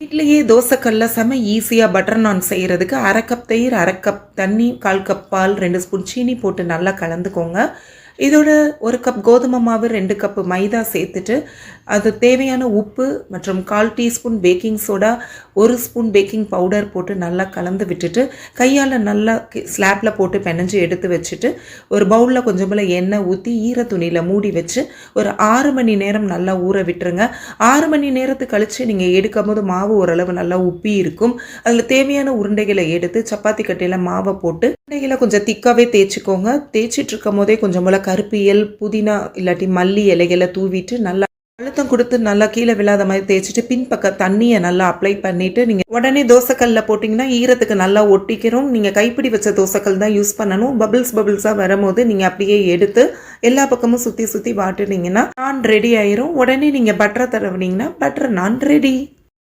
வீட்லேயே தோசைக்கல்ல செம ஈஸியாக பட்டர் நான் செய்கிறதுக்கு அரை கப் தயிர் அரை கப் தண்ணி கால் கப் பால் ரெண்டு ஸ்பூன் சீனி போட்டு நல்லா கலந்துக்கோங்க. இதோட ஒரு கப் கோதுமை மாவு ரெண்டு கப்பு மைதா சேர்த்துட்டு அது தேவையான உப்பு மற்றும் கால் டீஸ்பூன் பேக்கிங் சோடா ஒரு ஸ்பூன் பேக்கிங் பவுடர் போட்டு நல்லா கலந்து விட்டுட்டு கையால் நல்லா ஸ்லாப்பில் போட்டு பெனஞ்சு எடுத்து வச்சுட்டு ஒரு பவுலில் கொஞ்சமில் எண்ணெய் ஊற்றி ஈர துணியில் மூடி வச்சு ஒரு ஆறு மணி நேரம் நல்லா ஊற விட்டுருங்க. ஆறு மணி நேரத்துக்கு கழித்து நீங்கள் எடுக்கும் போது மாவு ஓரளவு நல்லா உப்பி இருக்கும். அதில் தேவையான உருண்டைகளை எடுத்து சப்பாத்தி கட்டையில் மாவை போட்டு உருண்டைகளை கொஞ்சம் திக்காகவே தேய்ச்சிக்கோங்க. தேய்ச்சிட்டு இருக்கும் போதே கொஞ்சம் போல் கருப்பியல் புதினா இல்லாட்டி மல்லி இலைகளை தூவிட்டு நல்லா அழுத்தம் கொடுத்து நல்லா கீழே விழாத மாதிரி தேய்ச்சிட்டு பின்பக்க தண்ணியை நல்லா அப்ளை பண்ணிட்டு நீங்கள் உடனே தோசைக்கல்லில் போட்டிங்கன்னா ஈரத்துக்கு நல்லா ஒட்டிக்கிறோம் நீங்கள் கைப்பிடி வச்ச தோசைக்கல் தான் யூஸ் பண்ணணும். பபிள்ஸ் பபிள்ஸாக வரும்போது நீங்கள் அப்படியே எடுத்து எல்லா பக்கமும் சுற்றி சுற்றி வாட்டுனீங்கன்னா நான் ரெடி ஆயிரும். உடனே நீங்கள் பட்டரை தடவுனீங்கன்னா பட்டர் நான் ரெடி